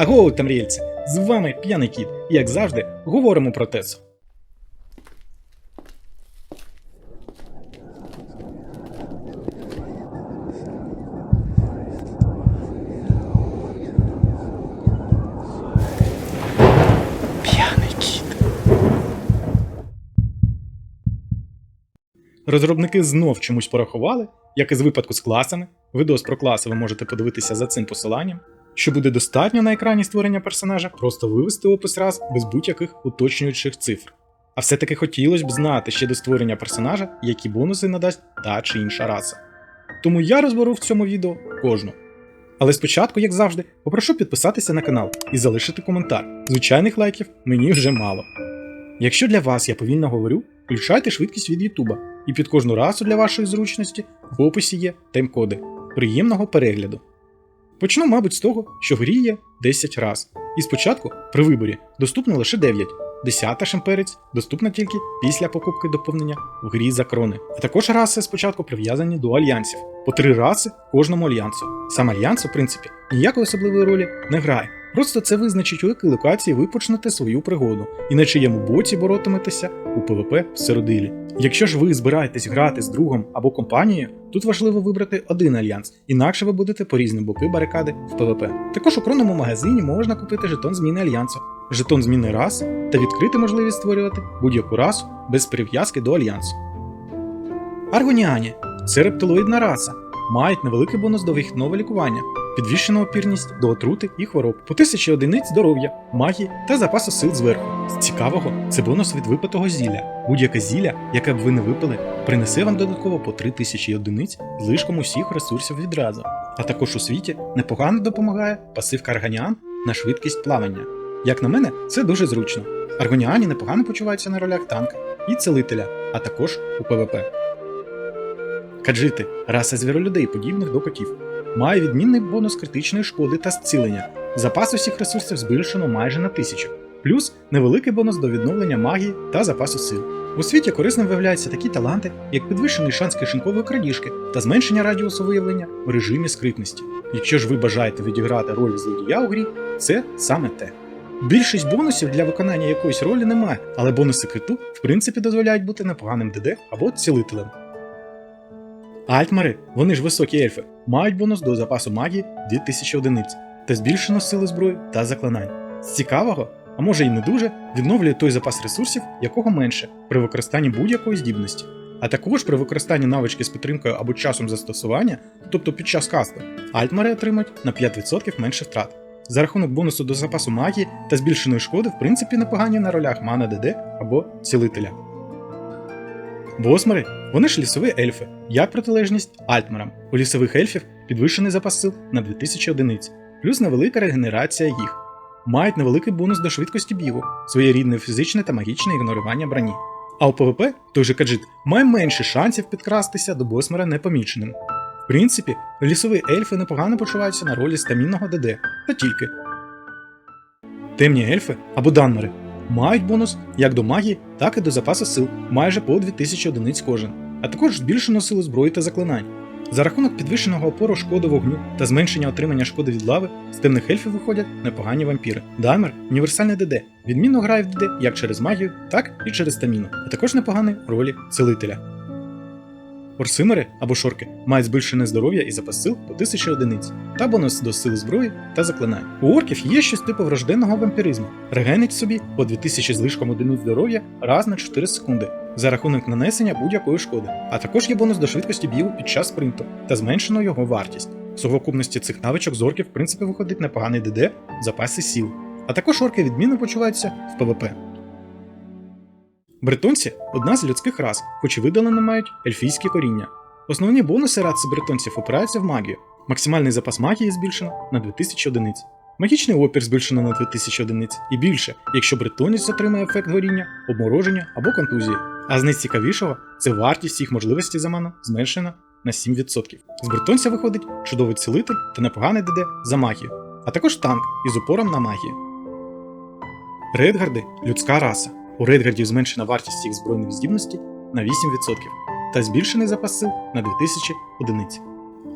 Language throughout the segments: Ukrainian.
Аго, тамріельці! З вами п'яний кіт, і як завжди, говоримо про ТЕЦ. П'яний кіт. Розробники знов чомусь порахували, як і з випадку з класами. Відос про класи ви можете подивитися за цим посиланням, що буде достатньо на екрані створення персонажа просто вивести опис раз без будь-яких уточнюючих цифр. А все-таки хотілося б знати ще до створення персонажа, які бонуси надасть та чи інша раса. Тому я розберу в цьому відео кожну. Але спочатку, як завжди, попрошу підписатися на канал і залишити коментар. Звичайних лайків мені вже мало. Якщо для вас я повільно говорю, включайте швидкість від Ютуба, і під кожну расу для вашої зручності в описі є тайм-коди. Приємного перегляду. Почну, мабуть, з того, що в грі є 10 раз. І спочатку, при виборі, доступно лише 9. Десята шимперець доступна тільки після покупки доповнення в грі за крони. А також раси спочатку прив'язані до альянсів, по три раси кожному альянсу. Сам альянс, у принципі, ніякої особливої ролі не грає. Просто це визначить, у якій локації ви почнете свою пригоду і на чиєму боці боротиметеся у ПВП в Сиродилі. Якщо ж ви збираєтесь грати з другом або компанією, тут важливо вибрати один альянс, інакше ви будете по різні боки барикади в ПВП. Також у кронному магазині можна купити жетон зміни альянсу, жетон зміни рас та відкрити можливість створювати будь-яку расу без прив'язки до альянсу. Аргоніані це рептилоїдна раса, мають невеликий бонус до вихідного лікування, підвищену опірність до отрути і хвороб, по тисячі одиниць здоров'я, магії та запасу сил зверху. З цікавого це бонус від випитого зілля. Будь-яке зілля, яке б ви не випили, принесе вам додатково по 3000 одиниць злишком усіх ресурсів відразу. А також у світі непогано допомагає пасивка Арганіан на швидкість плавання. Як на мене, це дуже зручно. Аргоніані непогано почуваються на ролях танка і целителя, а також у ПВП. Каджити раса звіролюдей, подібних до котів. Має відмінний бонус критичної шкоди та зцілення. Запас усіх ресурсів збільшено майже на тисячу, плюс невеликий бонус до відновлення магії та запасу сил. У світі корисним виявляються такі таланти, як підвищений шанс кишенькової крадіжки та зменшення радіусу виявлення в режимі скритності. Якщо ж ви бажаєте відіграти роль злодія у грі, це саме те. Більшість бонусів для виконання якоїсь ролі немає, але бонуси криту в принципі дозволяють бути непоганим ДД або цілителем. Альтмари, вони ж високі ельфи, мають бонус до запасу магії 2000 одиниць та збільшену силу зброї та заклинань. З цікавого, а може й не дуже, відновлює той запас ресурсів, якого менше при використанні будь-якої здібності. А також при використанні навички з підтримкою або часом застосування, тобто під час касту, альтмари отримають на 5% менше втрат. За рахунок бонусу до запасу магії та збільшеної шкоди, в принципі, непогані на ролях мана ДД або цілителя. Босмери вони ж лісові ельфи, як протилежність альтмарам. У лісових ельфів підвищений запас сил на 2000 одиниць, плюс невелика регенерація їх. Мають невеликий бонус до швидкості бігу, своєрідне фізичне та магічне ігнорування броні. А у ПВП той же каджит має менше шансів підкрастися до босмера непоміченим. В принципі, лісові ельфи непогано почуваються на ролі стамінного ДД, та тільки. Темні ельфи або данмери мають бонус як до магії, так і до запасу сил майже по 2000 одиниць кожен, а також збільшено силу зброї та заклинань. За рахунок підвищеного опору шкоди вогню та зменшення отримання шкоди від лави з темних ельфів виходять непогані вампіри. Даймер універсальний ДД, відмінно грає в ДД як через магію, так і через таміну, а також непоганий ролі целителя. Орсимери або шорки мають збільшене здоров'я і запас сил по 1000 одиниць та бонус до сил зброї та заклинань. У орків є щось типу врожденного вампіризму. Регенить собі по 2000 злишком одиниць здоров'я раз на 4 секунди за рахунок нанесення будь-якої шкоди. А також є бонус до швидкості бігу під час спринту та зменшено його вартість. В совокупності цих навичок з орків в принципі виходить непоганий ДД в запасі сіл. А також орки відмінно почуваються в ПВП. Бретонці одна з людських рас, хоч і видалено мають ельфійське коріння. Основні бонуси раси бретонців опираються в магію. Максимальний запас магії збільшено на 2000 одиниць. Магічний опір збільшено на 2000 одиниць і більше, якщо бретонець отримає ефект горіння, обмороження або контузії. А з найцікавішого це вартість всіх можливостей за ману зменшена на 7%. З бретонця виходить чудовий цілитель та непоганий ДД за магію, а також танк із упором на магію. Редгарди людська раса. У Рейдгардів зменшена вартість їх збройних здібностей на 8% та збільшений запас сил на 2000 одиниць.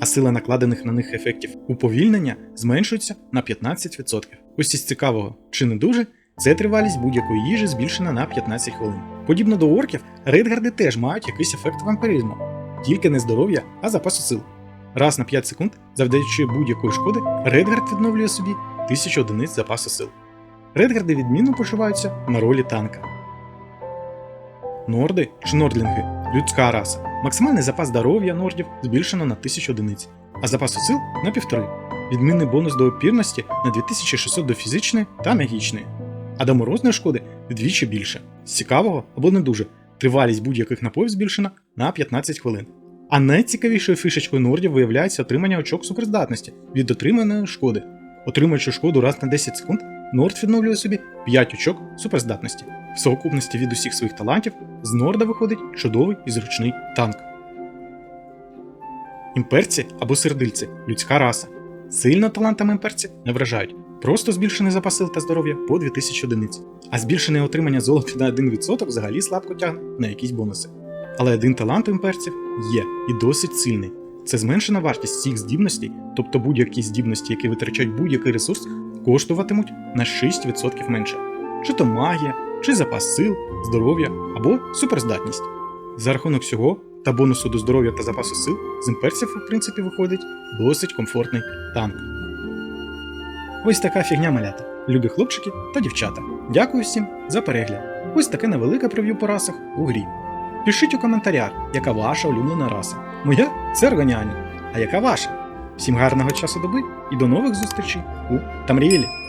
а сила накладених на них ефектів уповільнення зменшується на 15%. Ось із цікавого, чи не дуже, це тривалість будь-якої їжі збільшена на 15 хвилин. Подібно до орків, рейдгарди теж мають якийсь ефект вампиризму, тільки не здоров'я, а запасу сил. Раз на 5 секунд, завдаючи будь-якої шкоди, Редгард відновлює собі 1000 одиниць запасу сил. Редгарди відмінно почуваються на ролі танка. Норди чи нордлінги людська раса. Максимальний запас здоров'я нордів збільшено на 1000 одиниць, а запасу сил на півтори. Відмінний бонус до опірності на 2600 до фізичної та магічної, а до морозної шкоди вдвічі більше. З цікавого або не дуже, тривалість будь-яких напоїв збільшена на 15 хвилин. А найцікавішою фішечкою нордів виявляється отримання очок суперздатності від отриманої шкоди. Отримуючи шкоду раз на 10 секунд, Норд відновлює собі 5 очок суперздатності. В совокупності від усіх своїх талантів з Норда виходить чудовий і зручний танк. Імперці або сердильці людська раса. Сильно талантами імперці не вражають. Просто збільшений запас сил та здоров'я по 2000 одиниць, а збільшене отримання золота на 1% взагалі слабко тягне на якісь бонуси. Але один талант у імперців є і досить сильний. Це зменшена вартість всіх здібностей, тобто будь-які здібності, які витрачають будь-який ресурс, коштуватимуть на 6% менше. Чи то магія, чи запас сил, здоров'я або суперздатність. За рахунок всього та бонусу до здоров'я та запасу сил з імперців, в принципі, виходить досить комфортний танк. Ось така фігня малята, любі хлопчики та дівчата. Дякую всім за перегляд. Ось таке невелике прев'ю по расах у грі. Пишіть у коментарях, яка ваша улюблена раса. Моя це органіанін. А яка ваша? Всім гарного часу доби і до нових зустрічей у Тамріелі!